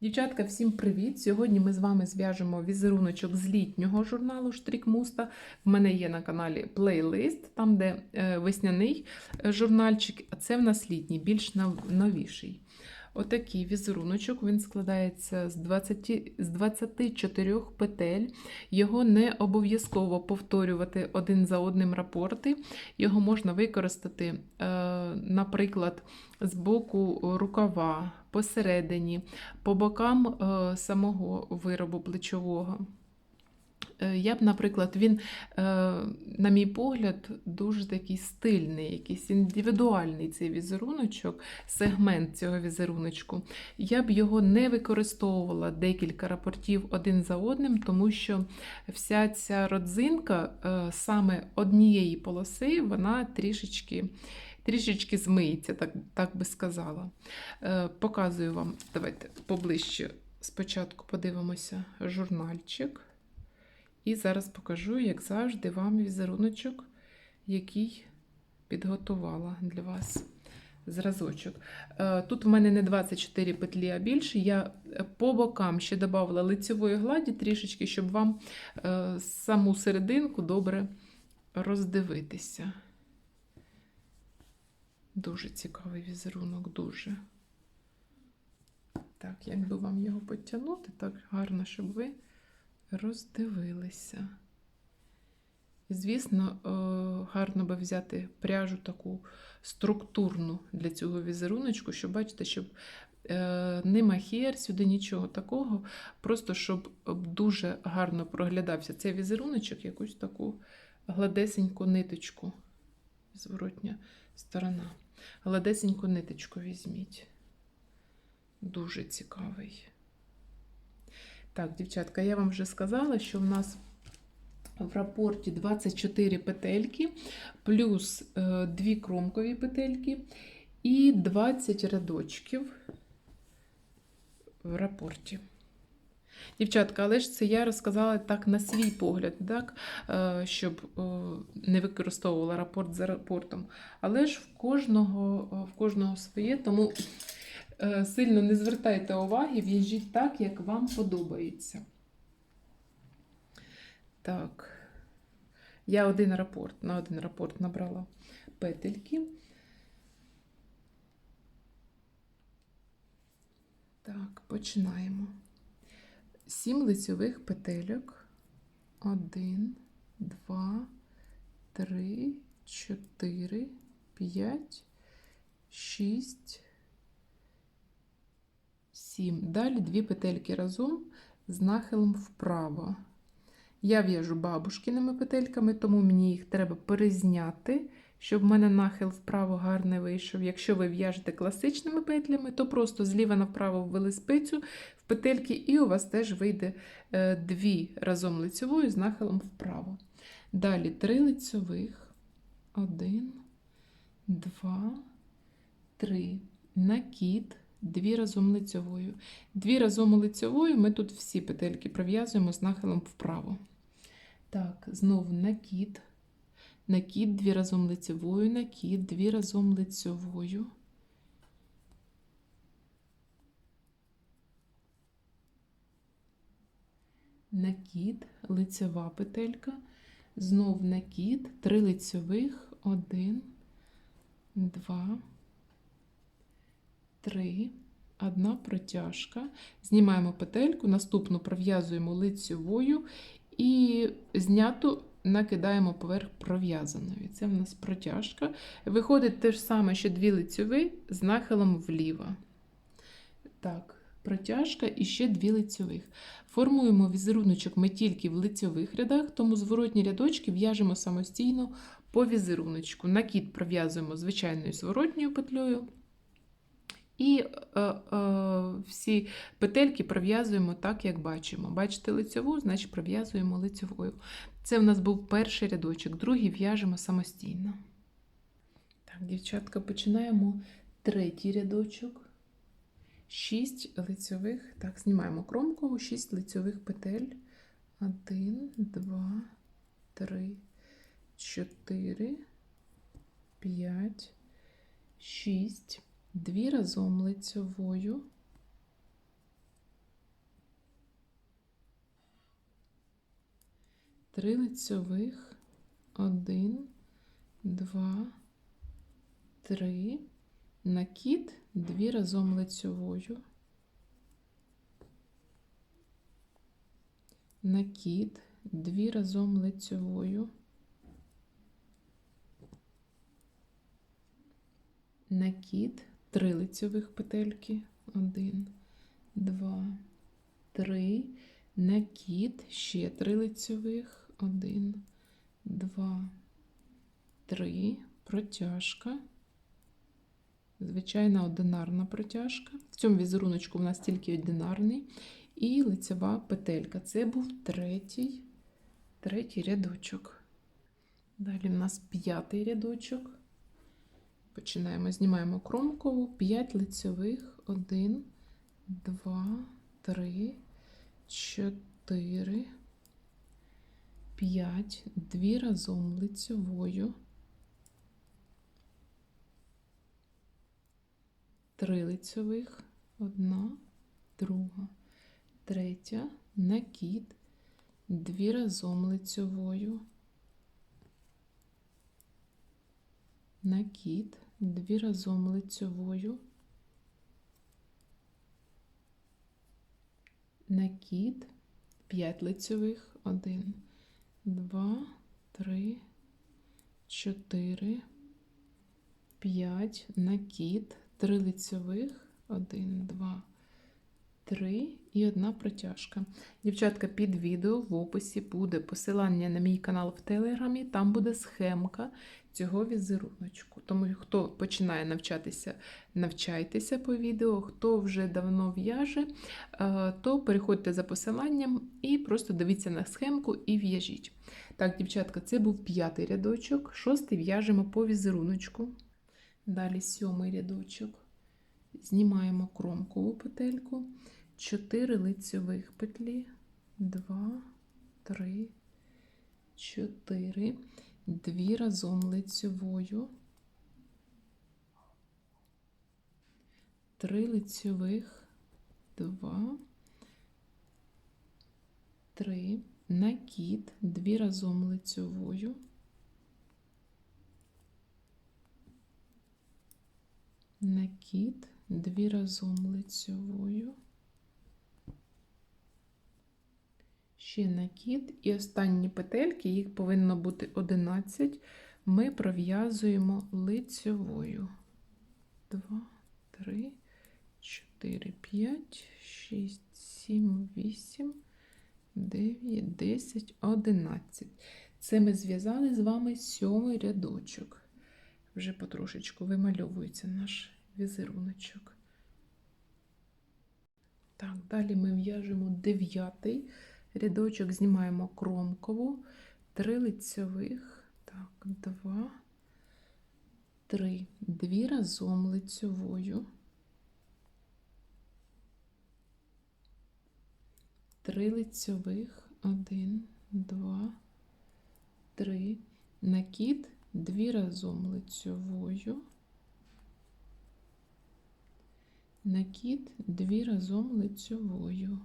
Дівчатка, всім привіт! Сьогодні ми з вами зв'яжемо візеруночок з літнього журналу Штрік Муста. В мене є на каналі плейлист, там де е, весняний е, журнальчик, а це в нас літній, більш нов- новіший. Отакий візеруночок, він складається з 20, з 24 петель. Його не обов'язково повторювати один за одним рапорти. Його можна використати, е, наприклад, з боку рукава, посередині, по бокам е, самого виробу плечового. Е, Я б, наприклад, він, е, на мій погляд, дуже такий стильний, якийсь індивідуальний цей візеруночок, сегмент цього візеруночку. Я б його не використовувала декілька рапортів один за одним, тому що вся ця родзинка е, саме однієї полоси, вона трішечки. Трішечки змиється, так, так би сказала. Е, показую вам, давайте поближче спочатку подивимося журнальчик. І зараз покажу, як завжди, вам візеруночок, який підготувала для вас зразочок. Е, Тут в мене не 24 петлі, а більше. Я е, по бокам ще додавала лицевої гладі трішечки, щоб вам е, саму серединку добре роздивитися. Дуже цікавий візерунок, дуже. Так, як би вам його потягнути, так гарно, щоб ви роздивилися. Звісно, гарно би взяти пряжу таку структурну для цього візеруночку, щоб бачите, щоб е, не махер, сюди нічого такого, просто щоб дуже гарно проглядався цей візеруночок, якусь таку гладесеньку ниточку, зворотня сторона. Гладесеньку ниточку візьміть. Дуже цікавий. Так, дівчатка, я вам вже сказала, що в нас в рапорті 24 петельки, плюс 2 кромкові петельки і 20 рядочків в рапорті. Дівчатка, але ж це я розказала так на свій погляд, так, е, щоб е, не використовувала рапорт за рапортом. Але ж в кожного, е, в кожного своє, тому е, сильно не звертайте уваги, в'їжджіть так, як вам подобається. Так, я один рапорт, на один рапорт набрала петельки. Так, починаємо. Сім лицьових петельок. Один, два, три, чотири, п'ять, шість, сім. Далі дві петельки разом з нахилом вправо. Я в'яжу бабушкиними петельками, тому мені їх треба перезняти, щоб в мене нахил вправо гарний вийшов. Якщо ви в'яжете класичними петлями, то просто зліва направо ввели спицю в петельки, і у вас теж вийде е, дві разом лицьовою з нахилом вправо. Далі три лицьових. Один, два, три. Накид. Дві разом лицьовою. Дві разом лицьовою ми тут всі петельки пров'язуємо з нахилом вправо. Так, знову накид. Накид дві разом лицевою, накид дві разом лицевою. Накид, лицева петелька, знов накид, три лицевих, один, два, три, одна протяжка. Знімаємо петельку, наступну пров'язуємо лицевою і зняту накидаємо поверх пров'язаної. Це в нас протяжка. Виходить те ж саме, що дві лицьові з нахилом вліво. Так, протяжка і ще дві лицьових. Формуємо візеруночок ми тільки в лицьових рядах, тому зворотні рядочки в'яжемо самостійно по візеруночку. Накид пров'язуємо звичайною зворотньою петлею. І е, е, всі петельки пров'язуємо так, як бачимо. Бачите лицьову, значить пров'язуємо лицьовою. Це в нас був перший рядочок, другий в'яжемо самостійно. Так, дівчатка, починаємо третій рядочок. 6 лицьових. Так, знімаємо кромкову, 6 лицьових петель. 1, 2, 3, 4, 5, 6. Дві разом лицьовою. Три лицьових, один, два, три, накид, дві разом лицьовою, накид, дві разом лицьовою, накид, 3 лицьових петельки, 1, 2, 3, накид, ще 3 лицьових, 1, 2, 3, протяжка, звичайна одинарна протяжка. В цьому візеруночку у нас тільки одинарний. І лицева петелька. Це був третій, третій рядочок. Далі в нас п'ятий рядочок. Починаємо, знімаємо кромкову, 5 лицевих, 1, 2, 3, 4, 5, 2 разом лицевою, 3 лицевих, 1, друга, третя, накид, 2 разом лицевою, накид, 2 разом лицевою, накид, 5 лицевих, 1, 2, 3, 4, 5, накид, 3 лицевих, 1, 2, 3 і одна протяжка. Дівчатка, під відео в описі буде посилання на мій канал в Телеграмі, там буде схемка цього візеруночку. Тому хто починає навчатися, навчайтеся по відео, хто вже давно в'яже, е, то переходьте за посиланням і просто дивіться на схемку і в'яжіть. Так, дівчатка, це був п'ятий рядочок, шостий в'яжемо по візеруночку. Далі сьомий рядочок. Знімаємо кромкову петельку, 4 лицьових петлі, 2, 3, 4, 2 разом лицьовою, 3 лицьових, 2, 3, накид, 2 разом лицьовою, накид, 2 разом лицьовою, накид і останні петельки, їх повинно бути 11, ми пров'язуємо лицьовою. 2, 3, 4, 5, 6, 7, 8, 9, 10, 11. Це ми зв'язали з вами сьомий рядочок. Вже потрошечку вимальовується наш візеруночок. Так, далі ми в'яжемо дев'ятий рядочок, знімаємо кромкову, три лицьових, так, два, три, дві разом лицьовою, три лицьових, один, два, три, накид, дві разом лицьовою. накид дві разом лицьовою.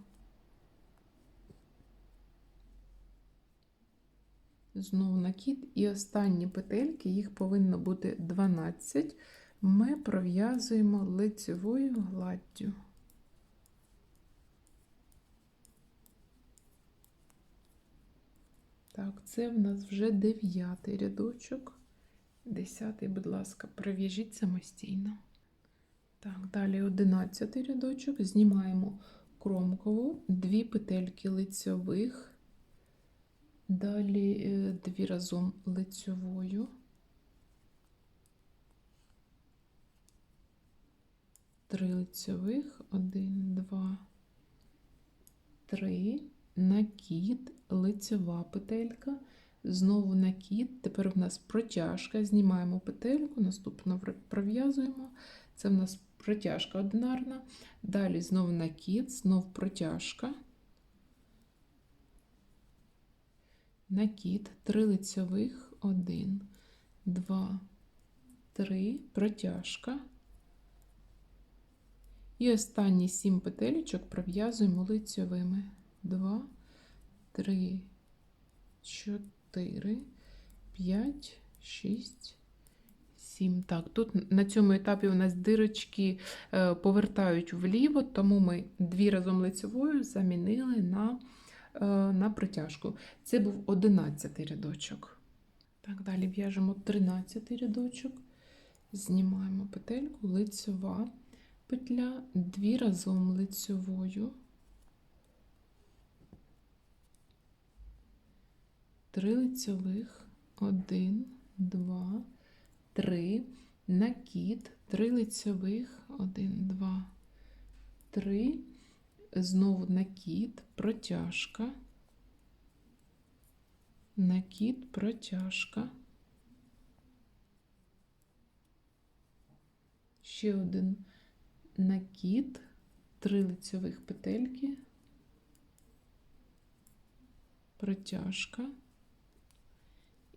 Знову накид і останні петельки, їх повинно бути 12, ми пров'язуємо лицевою гладдю. Так, це в нас вже дев'ятий рядочок. Десятий, будь ласка, пров'яжіть самостійно. Так, далі 11 рядочок, знімаємо кромкову, дві петельки лицьових, далі е, дві разом лицьовою, три лицьових, один, два, три, накид, лицьова петелька, знову накид, тепер в нас протяжка, знімаємо петельку, наступно пров'язуємо. Це в нас протяжка одинарна. Далі знов накид, знов протяжка. Накид, три лицьових, один, два, три, протяжка. І останні сім петелечок пров'язуємо лицьовими. Два, три, 4, 5, 6, 7. Так, тут на цьому етапі у нас дирочки е, повертають вліво, тому ми дві разом лицевою замінили на, на протяжку. Це був 11 рядочок. Так, далі в'яжемо 13 рядочок. Знімаємо петельку, лицьова петля, дві разом лицьовою. Три лицьових, один, два, три, накид, три лицьових, один, два, три, знову накид, протяжка, накид, протяжка. Ще один накид, три лицьових петельки, протяжка.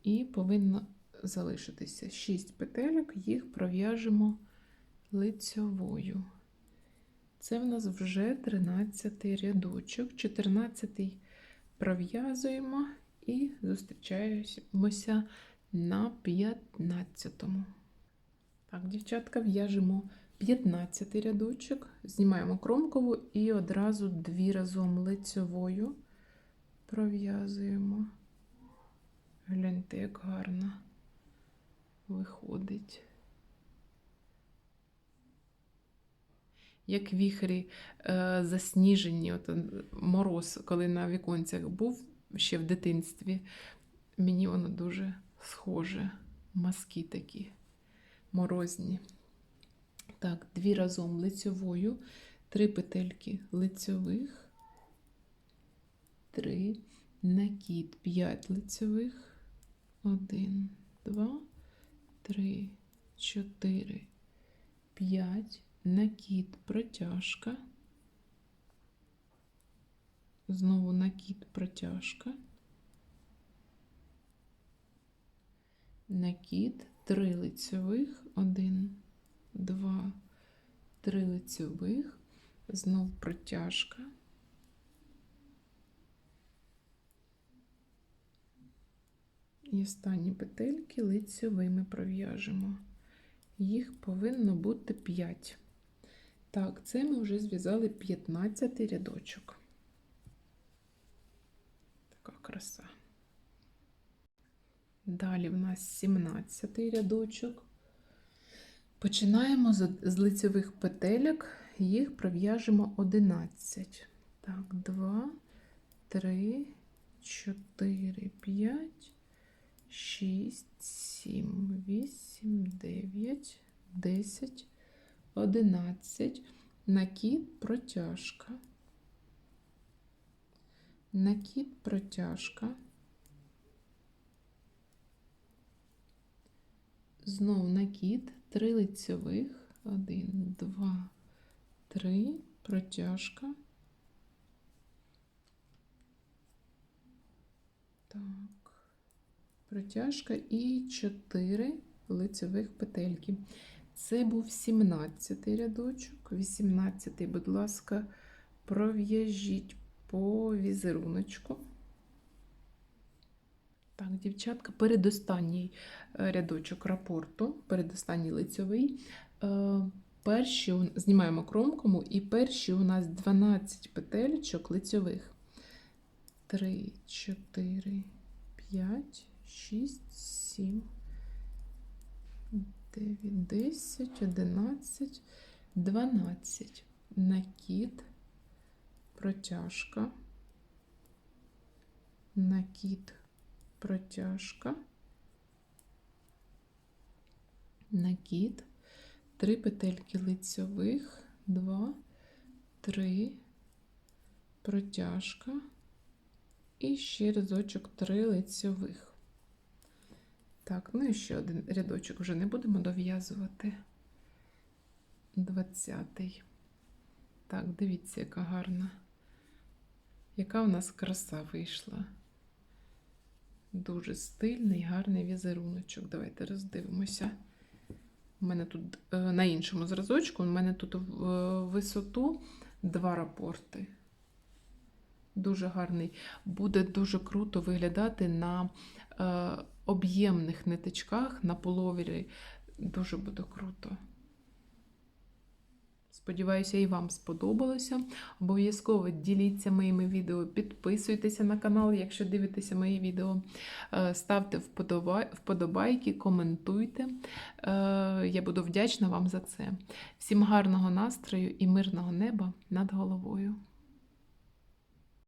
І повинно залишитися 6 петельок, їх пров'яжемо лицьовою. Це в нас вже 13 рядочок, 14 пров'язуємо і зустрічаємося на 15. Так, дівчатка, в'яжемо 15 рядочок, знімаємо кромкову і одразу дві разом лицьовою пров'язуємо. Гляньте, як гарно виходить. Як віхрі е, засніжені, от е, мороз, коли на віконцях був ще в дитинстві, мені воно дуже схоже. Маски такі морозні. Так, дві разом лицьовою, три петельки лицьових, три, накид, п'ять лицьових. Один, два, три, чотири, п'ять, накид, протяжка. Знову накид, протяжка. Накид, три лицьових, один, два, три лицьових, знов протяжка. І останні петельки лицьовими пров'яжемо. Їх повинно бути 5. Так, це ми вже зв'язали 15 рядочок. Така краса. Далі в нас 17 рядочок. Починаємо з, лицевих петельок, їх пров'яжемо 11. Так, 2, 3, 4, 5. 6, 7, 8, 9, 10, 11. Накид, протяжка. Накид, протяжка. Знову накид, три лицьових. 1, 2, 3, протяжка. Так протяжка і 4 лицевих петельки. Це був 17 рядочок, 18, будь ласка, пров'яжіть по візеруночку. Так, дівчатка, передостанній е, рядочок рапорту, передостанній лицьовий. Е, перші знімаємо кромкому, і перші у нас 12 петельчок лицьових. 3, 4, 5, 6, 7, 9, 10, 11, 12. Накид, протяжка, накид, протяжка, накид, три петельки лицьових, 2, 3, протяжка. І ще разочок 3 лицьових. Так, ну і ще один рядочок вже не будемо дов'язувати. Двадцятий. Так, дивіться, яка гарна. Яка у нас краса вийшла. Дуже стильний, гарний візеруночок. Давайте роздивимося. У мене тут е, на іншому зразочку, у мене тут в висоту два рапорти. Дуже гарний. Буде дуже круто виглядати на е, об'ємних ниточках, на половірі. Дуже буде круто. Сподіваюся, і вам сподобалося. Обов'язково діліться моїми відео, підписуйтеся на канал, якщо дивитеся мої відео. Е, Ставте вподобайки, коментуйте. Е, Я буду вдячна вам за це. Всім гарного настрою і мирного неба над головою.